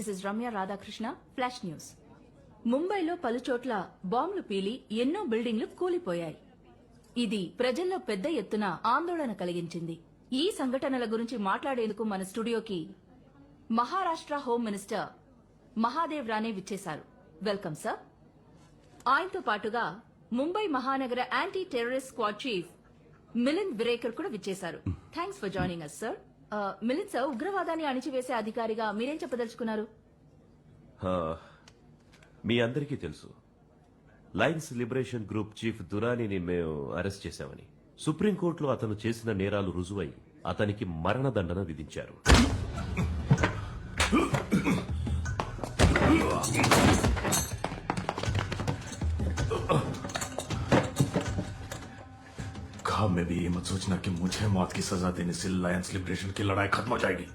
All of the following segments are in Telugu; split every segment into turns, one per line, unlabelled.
This is Ramya Radhakrishna flash news. ముంబైలో పలుచోట్ల బాంబులు పీలి ఎన్నో బిల్డింగ్లు కూలిపోయాయి. ఇది ప్రజల్లో పెద్ద ఎత్తున ఆందోళన కలిగించింది. ఈ సంఘటనల గురించి మాట్లాడేందుకు మన స్టూడియోకి మహారాష్ట్ర హోం మినిస్టర్ మహాదేవ్ రానే విచ్చేశారు. Welcome sir. ఆయనతో పాటుగా ముంబై మహానగర anti terrorist squad chief Milind Virekar కూడా విచ్చేశారు. Thanks for joining us sir Milind sir ఉగ్రవాదాన్ని అణిచివేసే అధికారిగా మీరేం చెప్పదలుచుకున్నారు?
మీ అందరికీ తెలుసు లయన్స్ లిబరేషన్ గ్రూప్ చీఫ్ దురానీని మేము అరెస్ట్ చేశామని సుప్రీంకోర్టులో అతను చేసిన నేరాలు రుజువై అతనికి మరణదండన విధించారు
ख्वाब में भी ये मत सोचना कि मुझे मौत की सजा देने से लायंस लिबरेशन की लड़ाई खत्म हो जाएगी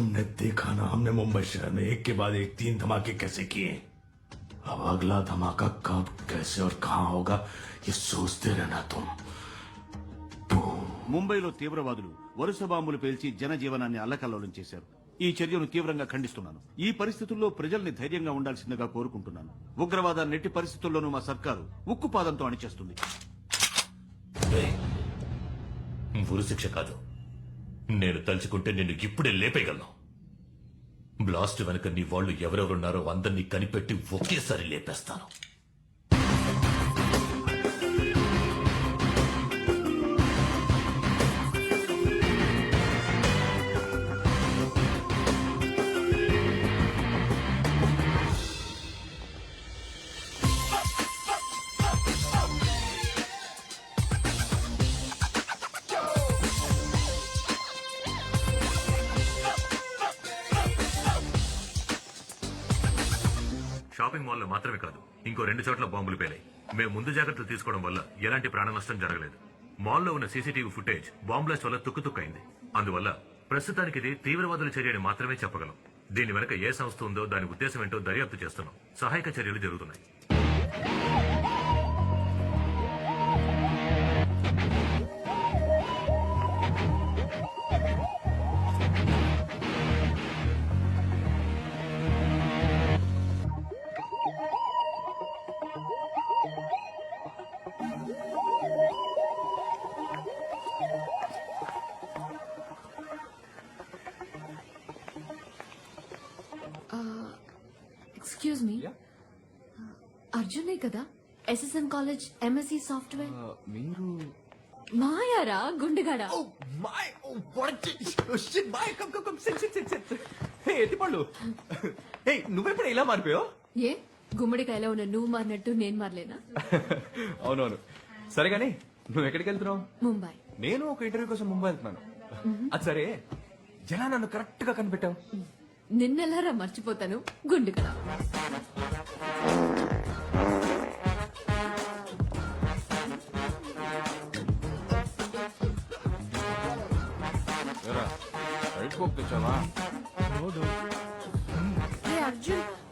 तुमने देखा ना हमने मुंबई शहर में एक के बाद एक तीन धमाके कैसे किए अब अगला धमाका कब कैसे और कहां होगा ये सोचते रहना तुम
ముంబైలో తీవ్రవాదులు వరుస బాంబులు పేల్చి జనజీవనాన్ని అల్లకల్లోలం చేశారు ఈ చర్యను తీవ్రంగా ఖండిస్తున్నాను ఈ పరిస్థితుల్లో ప్రజల్ని ధైర్యంగా ఉండాల్సిందిగా కోరుకుంటున్నాను ఉగ్రవాదాన్ని నెట్టి పరిస్థితుల్లోనూ మా సర్కారు ఉక్కుపాదంతో అణిచేస్తుంది
ఉరి శిక్ష కాదు నేను తలుచుకుంటే నిన్ను ఇప్పుడే లేపేయగలను. బ్లాస్ట్ వెనక నీ వాళ్ళు ఎవరెవరున్నారో అందరినీ కనిపెట్టి ఒకేసారి లేపేస్తాను. షాపింగ్ మాల్లో మాత్రమే కాదు ఇంకో రెండు చోట్ల బాంబులు పేలాయి. మేము ముందు జాగ్రత్తలు తీసుకోవడం వల్ల ఎలాంటి ప్రాణ నష్టం జరగలేదు. మాల్లో ఉన్న సీసీటీవీ ఫుటేజ్ బాంబ్లాస్ట్ వల్ల తుక్కుతుక్కైంది అందువల్ల ప్రస్తుతానికి ఇది తీవ్రవాదుల చర్యని మాత్రమే చెప్పగలం. దీని వెనక ఏ సంస్థ ఉందో దాని ఉద్దేశం ఏంటో దర్యాప్తు చేస్తున్నాం. సహాయక చర్యలు జరుగుతున్నాయి.
ఎక్స్క్యూజ్ మీ అర్జునే కదా? ఎస్ఎస్ఎన్ కాలేజ్ ఎంఎస్సి సాఫ్ట్వేర్
మీరు
మాయారా? గుండెగాడ?
My shit my come come come sit sit sit sit hey నువ్వెప్పుడు ఇలా మారిపోయావు?
ఏ? గుమ్మడికాయలో ఉన్న నువ్వు మారినట్టు నేను మారలేనా?
అవునవును. సరే గానీ నువ్వు ఎక్కడికి వెళ్తున్నావు?
ముంబై.
నేను ఒక ఇంటర్వ్యూ కోసం ముంబై వెళ్తున్నాను. అది సరే. ఎలా నన్ను కరెక్ట్గా కనిపెట్టావు
నిన్నెలారా మర్చిపోతాను? గుండు గుండెగడ
తెచ్చావా?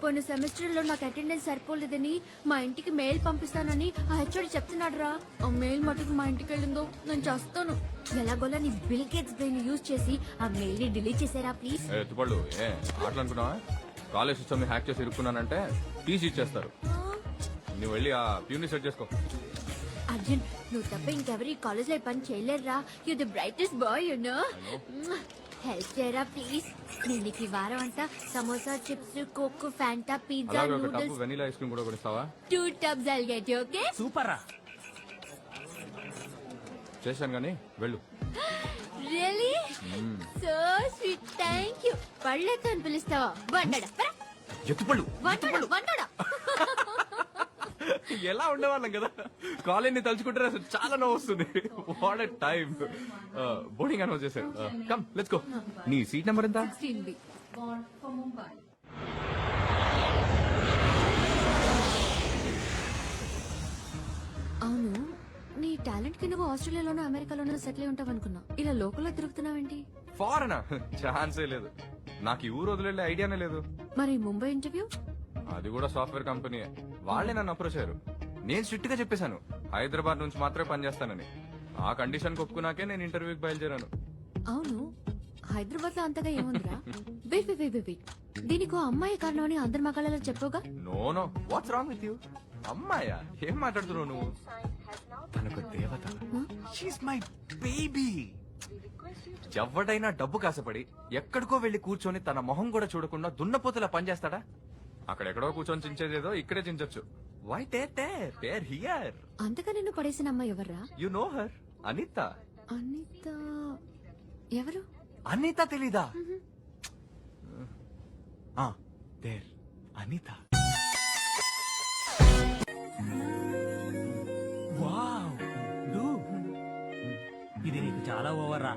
అర్జున్ పోయిన సెమిస్టర్లో నాకు అటెండెన్స్ సరిపోలేదని మా ఇంటికి మెయిల్ పంపిస్తానని ఆ హెచ్ఓడి చెప్తున్నాడు రా ఆ మెయిల్ మటుకు మా ఇంటికి వెళ్ళిందో నేను చేస్తాను. ఎలాగోలా నీ బిల్ గేట్స్ బ్రెయిన్ యూజ్ చేసి ఆ మెయిల్ని డిలీట్ చేసారా ప్లీజ్.
ఎత్తుపళ్ళు ఏ ఆటలు అనుకున్నావా కాలేజ్ సిస్టమ్ని హ్యాక్ చేసి ఇరుక్కున్నానంటే టీసీ ఇచ్చేస్తారు. నువ్వు వెళ్ళి ఆ ప్యూని సెట్ చేసుకో.
అర్జున్ నువ్వు తప్ప ఇంకెవరు ఈ కాలేజ్లో పని చేయలేరురా you the brightest boy you know help చేయరా ప్లీజ్ నేను నీకు ఈ వారం అంతా samosa chips Coke Fanta pizza
అలాగే ఒక tub
noodles
vanilla ice cream కూడా కొనిస్తావా?
Two tubs I'll get okay
చేశాను కానీ వెళ్ళు.
Really so sweet thank you పళ్ళెత్తు అని పిలుస్తావా? వండడా.
ఎత్తుపళ్ళు
వండడా వండడా
ఎలా ఉండేవాళ్ళం కదా? కాలేజ్ని తలుచుకుంటే అసలు చాలా నవ్వు వస్తుంది. వాట్ టైం బోర్డింగ్ అనౌన్స్ చేశారు. కమ్ లెట్స్ గో నీ సీట్ నెంబర్ ఎంత?
అవును నీ టాలెంట్కి నువ్వు ఆస్ట్రేలియాలోనో అమెరికాలోనో సెటిల్ అయి ఉంటావు అనుకున్నా. ఇలా లోకల్లో తిరుగుతున్నావేంటి?
ఫారెనా ఛాన్సే లేదు. నాకు ఈ ఊరు వదిలే ఐడియానే లేదు.
మరి ముంబై ఇంటర్వ్యూ
అది కూడా సాఫ్ట్వేర్ కంపెనీ వాళ్ళే నన్ను అప్రోచ్ అయ్యారు. నేను స్ట్రిక్ట్గా చెప్పేశాను హైదరాబాద్ నుంచి మాత్రమే పనిచేస్తానని ఆ కండిషన్ ఒప్పుకున్నాకే నేను ఇంటర్వ్యూకి బయలుదేరాను.
అవును
హైదరాబాద్లో అంతగా ఏముందిరా? వెయిట్ వెయిట్ వెయిట్ వెయిట్ దీనికి అమ్మాయి కారణం అని అందరి మగాళ్ళలో చెప్పవుగా?
No no what's wrong with you అమ్మాయా? ఏం మాట్లాడుతున్నావు నువ్వు? తనకు దేవత. షీస్ మై బేబీ ఎవడైనా డబ్బు కాసపడి ఎక్కడికో వెళ్ళి కూర్చొని తన మొహం కూడా చూడకుండా దున్నపోతులా పనిచేస్తాడా అక్కడెక్కడో కూర్చొని చించేదేదో ఇక్కడే చించొచ్చు. Why tear tear tear here
అంతగా నిన్ను పడేసిన అమ్మాయి ఎవర్రా?
You know her Anitha
Anitha. ఎవరు?
అనిత తెలీదా? ఆ దేర్ అనిత.
వావ్. డూ. ఇది నీకు చాలా ఓవర్ రా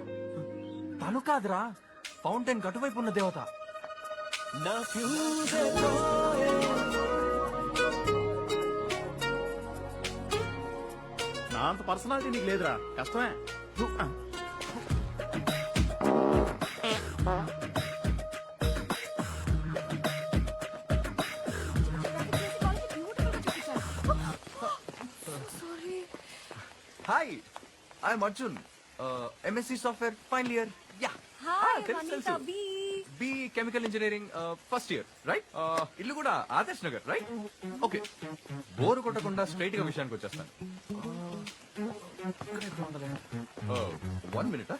తను కాదురా. ఫౌంటైన్ గటువైపు ఉన్న దేవత.
నా అంత పర్సనాలిటీ నీకు లేదురా. కష్టమే.
Hi I'm Arjun MSc software final year yeah B chemical engineering first year right? ఇల్లు కూడా Adarsh Nagar right? Okay. Bore కొట్టకుండా స్ట్రైట్గా విషయానికి వచ్చేస్తాను.
One minute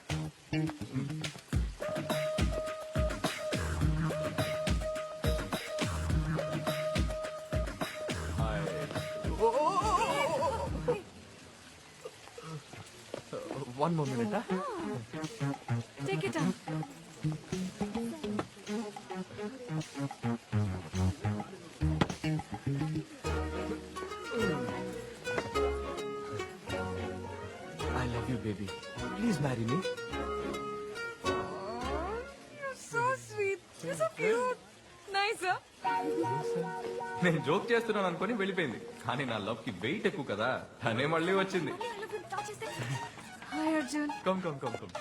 one more minute take it I love
you baby please marry me
నేను జోక్ చేస్తున్నాను అనుకుని వెళ్ళిపోయింది. కానీ నా లవ్కి వెయిట్ ఎక్కువ కదా. తనే మళ్ళీ వచ్చింది.
Hi Arjun
come come come come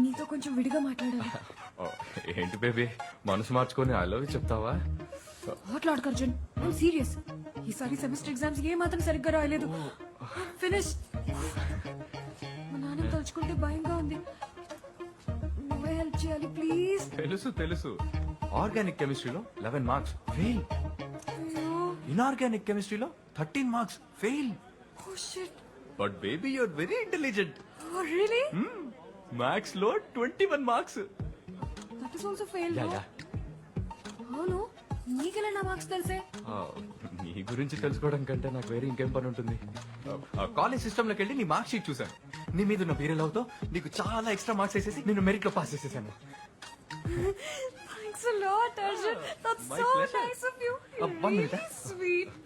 నీతో కొంచెం విడిగా మాట్లాడాలి.
ఓ, ఏంటి బేబీ మనసు మార్చుకొని ఐ లవ్ చెప్తావా?
మాట్లాడకు అర్జున్. ఐమ్ సీరియస్ ఈసారి సెమిస్టర్ ఎగ్జామ్స్ ఏ మాత్రం సరిగ్గా రాయలేదు. ఫినిష్ మా నాన్న తలుచుకుంటే భయంగా ఉంది. నువ్వే హెల్ప్ చేయాలి ప్లీజ్
తెలుసు తెలుసు. ఆర్గానిక్ కెమిస్ట్రీలో లెవెన్ మార్క్స్ ఫెయిల్ ఇన్ఆర్గానిక్ కెమిస్ట్రీలో thirteen marks fail but baby
you're very
intelligent మ్యాథ్స్లో twenty one marks
that is also fail
ya ya.
అవును. నీకెలా నా మార్క్స్ తెలిసే?
నీ గురించి తెలుసుకోవడం కంటే నాకు వేరే ఇంకేం పని ఉంటుంది? కాలేజ్ సిస్టమ్లోకి వెళ్ళి నీ మార్క్ షీట్ చూసాను నీ మీద ఉన్న బీరే లవ్తో నీకు చాలా ఎక్స్ట్రా మార్క్స్ వేసేసి నేను మెరిట్లో పాస్ చేసేసాను.
Thanks a lot Arjun that's so.
Nice of you
really sweet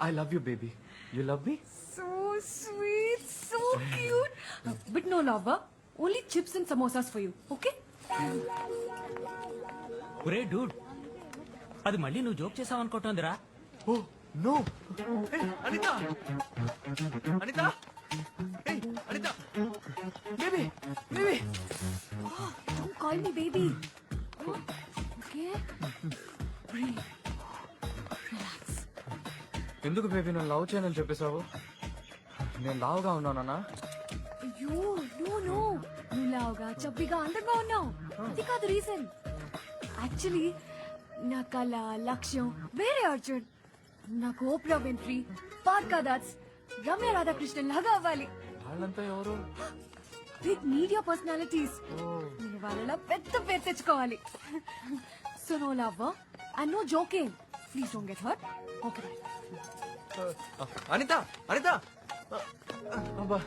I love you baby you love me
so sweet so cute but no love only chips and samosas for you okay
ఒరే డూడ్ అది మళ్ళీ నువ్వు జోక్ చేసావు అనుకుంటోందిరా
ఓ no Anita Anita Hey, Anita baby baby
Don't call me baby. Okay? Breathe. Relax.
ఎందుకు బేబీ నన్ను లవ్ చేయనని చెప్పేశావు నేను లావుగా ఉన్నానా
అయ్యో నువ్వు లావుగా చబ్బిగా అందంగా ఉన్నావు. అది కాదు రీజన్. యాక్చువల్లీ నా కళ లక్ష్యం వేరే అర్జున్. నాకు ఓప్రా వెంట్రీ పార్కా దాస్ రమ్య రాధాకృష్ణన్ లాగా అవ్వాలి.
వాళ్ళంతా ఎవరు?
బిగ్ మీడియా పర్సనాలిటీస్ నేను వాళ్ళలా పెద్ద పేరు తెచ్చుకోవాలి. So no love and no joking please don't get hurt okay
Anita Anita! అబ్బా.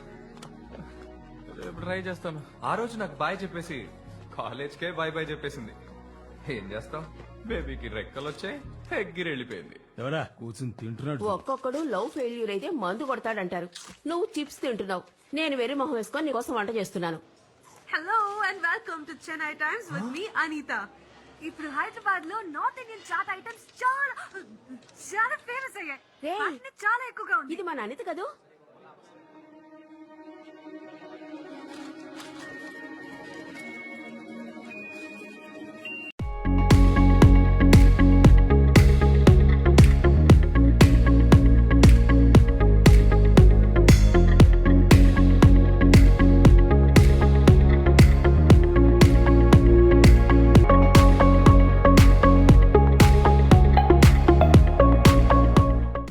ట్రై చేస్తాను. ఆ రోజు నాకు బాయ్ చెప్పేసి కాలేజ్కే బాయ్ బాయ్ చెప్పేసింది. ఏం చేస్తాం? బేబీకి రెక్కలు వచ్చాయి ఎగ్గిరి వెళ్ళిపోయింది
ఎవరా? కూర్చుని తింటున్నాడు.
ఒక్కొక్కడు లవ్ ఫెయిల్యూర్ అయితే మందు కొడతాడంటారు. నువ్వు చిప్స్ తింటున్నావు. నేను వెర్రి మొహం వేసుకొని నీకోసం వంట చేస్తున్నాను.
Hello and welcome to Chennai Times with me Anita ఇప్పుడు హైదరాబాద్లో నార్త్ ఇండియన్ చాట్ ఐటమ్స్ చాలా చాలా ఫేమస్ అయ్యాయి. చాలా ఎక్కువగా ఉంది
ఇది మన అనిత కదూ?